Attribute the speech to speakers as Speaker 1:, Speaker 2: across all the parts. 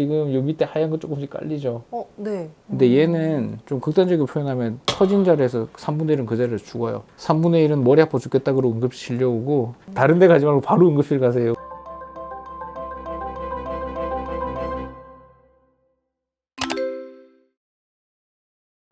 Speaker 1: 지금 요 밑에 하얀 거 조금씩 깔리죠.
Speaker 2: 어, 네.
Speaker 1: 근데 얘는 좀 극단적으로 표현하면 터진 자리에서 3분의 1은 그 자리에서 죽어요. 3분의 1은 머리 아파 죽겠다 그러고 응급실 실려오고 다른 데 가지 말고 바로 응급실 가세요.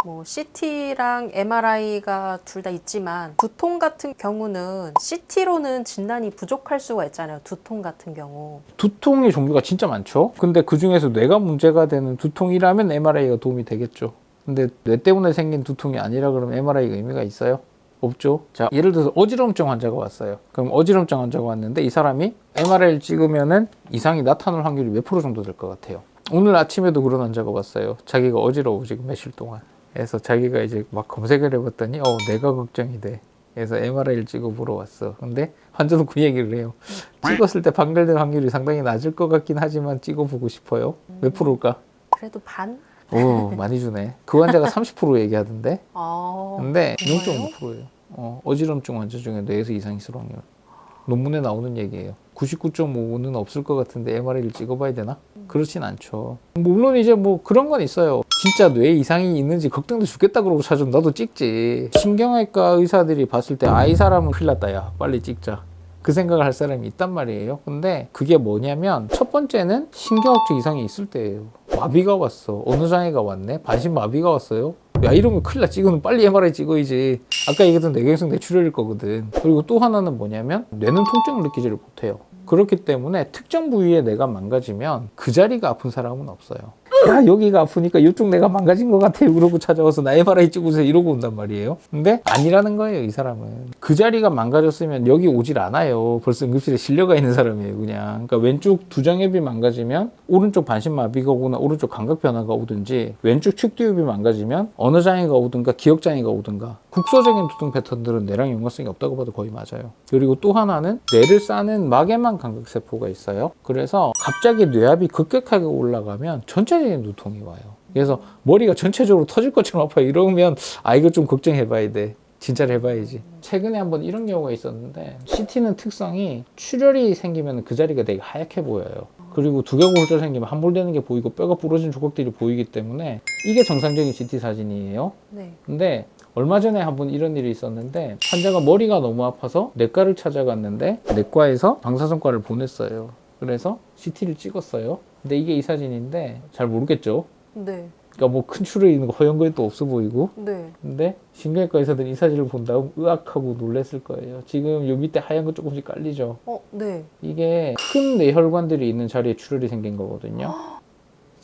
Speaker 2: 뭐 CT랑 MRI가 둘 다 있지만 두통 같은 경우는 CT로는 진단이 부족할 수가 있잖아요. 두통 같은 경우.
Speaker 1: 두통의 종류가 진짜 많죠. 근데 그 중에서 뇌가 문제가 되는 두통이라면 MRI가 도움이 되겠죠. 근데 뇌 때문에 생긴 두통이 아니라 그러면 MRI가 의미가 있어요? 없죠. 자, 예를 들어서 어지럼증 환자가 왔어요. 그럼 어지럼증 환자가 왔는데 이 사람이 MRI를 찍으면은 이상이 나타날 확률이 몇 프로 정도 될 것 같아요. 오늘 아침에도 그런 환자가 왔어요. 자기가 어지러워 지금 며칠 동안. 그래서 자기가 이제 막 검색을 해봤더니 어 내가 걱정이 돼. 그래서 MRI를 찍어 보러 왔어. 근데 환자도 그 얘기를 해요. 찍었을 때 방글될 확률이 상당히 낮을 것 같긴 하지만 찍어보고 싶어요. 몇 프로일까?
Speaker 2: 그래도 반?
Speaker 1: 오 많이 주네. 그 환자가 30% 얘기하던데.
Speaker 2: 아.
Speaker 1: 근데
Speaker 2: 정말요?
Speaker 1: 0.5%예요. 어, 어지럼증 환자 중에 뇌에서 이상 있을 확률. 논문에 나오는 얘기예요. 99.5는 없을 것 같은데 MRI를 찍어봐야 되나? 그렇진 않죠. 물론 이제 뭐 그런 건 있어요. 진짜 뇌에 이상이 있는지 걱정돼 죽겠다 그러고 찾으면 나도 찍지. 신경외과 의사들이 봤을 때 아이 사람은 큰일 났다 야 빨리 찍자. 그 생각을 할 사람이 있단 말이에요. 근데 그게 뭐냐면 첫 번째는 신경학적 이상이 있을 때예요. 마비가 왔어. 어느 장애가 왔네? 반신 마비가 왔어요. 야 이러면 큰일 나 찍으면 빨리 MRI 찍어야지 아까 얘기했던 뇌경색 뇌출혈일 거거든 그리고 또 하나는 뭐냐면 뇌는 통증을 느끼지를 못해요 그렇기 때문에 특정 부위에 뇌가 망가지면 그 자리가 아픈 사람은 없어요. 야 여기가 아프니까 이쪽 뇌가 망가진 것 같아요 그러고 찾아와서 나 MRI 찍으세요. 이러고 온단 말이에요. 근데 아니라는 거예요 이 사람은. 그 자리가 망가졌으면 여기 오질 않아요. 벌써 응급실에 실려가 있는 사람이에요 그냥. 그러니까 왼쪽 두정엽이 망가지면 오른쪽 반신마비가 오거나 오른쪽 감각 변화가 오든지 왼쪽 축두엽이 망가지면 언어 장애가 오든가 기억 장애가 오든가 국소적인 두통 패턴들은 뇌랑 연관성이 없다고 봐도 거의 맞아요. 그리고 또 하나는 뇌를 싸는 막에만 감각세포가 있어요. 그래서 갑자기 뇌압이 급격하게 올라가면 전체적인 두통이 와요. 그래서 머리가 전체적으로 터질 것처럼 아파요 이러면 아 이거 좀 걱정해봐야 돼. 진짜를 해봐야지. 최근에 한번 이런 경우가 있었는데 CT는 특성이 출혈이 생기면 그 자리가 되게 하얗게 보여요. 그리고 두개골절 생기면 함몰되는 게 보이고 뼈가 부러진 조각들이 보이기 때문에 이게 정상적인 CT 사진이에요.
Speaker 2: 네.
Speaker 1: 근데 얼마 전에 한 번 이런 일이 있었는데 환자가 머리가 너무 아파서 내과를 찾아갔는데 내과에서 방사선과를 보냈어요. 그래서 CT를 찍었어요. 근데 이게 이 사진인데 잘 모르겠죠.
Speaker 2: 네.
Speaker 1: 그러니까 뭐 큰 출혈이 있는 거 허연거도 없어 보이고.
Speaker 2: 네.
Speaker 1: 근데 신경외과 의사들은 이 사진을 본 다음 으악하고 놀랬을 거예요. 지금 요 밑에 하얀 거 조금씩 깔리죠.
Speaker 2: 어, 네.
Speaker 1: 이게 큰 뇌혈관들이 있는 자리에 출혈이 생긴 거거든요.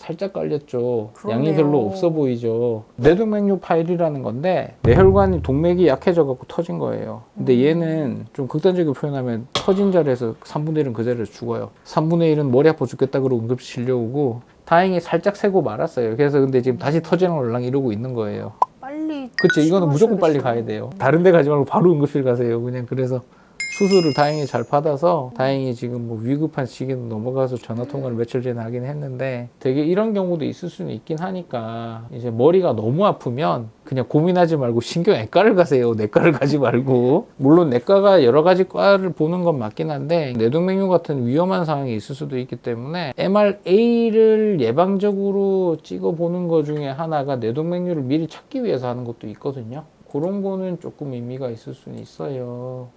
Speaker 1: 살짝 깔렸죠. 양이
Speaker 2: 그러네요.
Speaker 1: 별로 없어 보이죠. 뇌동맥류 파일이라는 건데 뇌혈관이 동맥이 약해져 갖고 터진 거예요. 근데 얘는 좀 극단적으로 표현하면 터진 자리에서 3분의 1은 그 자리에서 죽어요. 3분의 1은 머리 아파 죽겠다 그러고 응급실 실려오고 다행히 살짝 새고 말았어요. 그래서 근데 지금 다시 터지는 올랑 이러고 있는 거예요.
Speaker 2: 빨리.
Speaker 1: 그쵸 이거는 무조건 빨리. 가야 돼요. 다른 데 가지 말고 바로 응급실 가세요. 그냥 그래서 수술을 다행히 잘 받아서 다행히 지금 뭐 위급한 시기는 넘어가서 전화 통화를 며칠 전에 하긴 했는데 되게 이런 경우도 있을 수는 있긴 하니까 이제 머리가 너무 아프면 그냥 고민하지 말고 신경 외과를 가세요. 내과를 가지 말고 물론 내과가 여러 가지 과를 보는 건 맞긴 한데 뇌동맥류 같은 위험한 상황이 있을 수도 있기 때문에 MRA를 예방적으로 찍어 보는 것 중에 하나가 뇌동맥류를 미리 찾기 위해서 하는 것도 있거든요. 그런 거는 조금 의미가 있을 수는 있어요.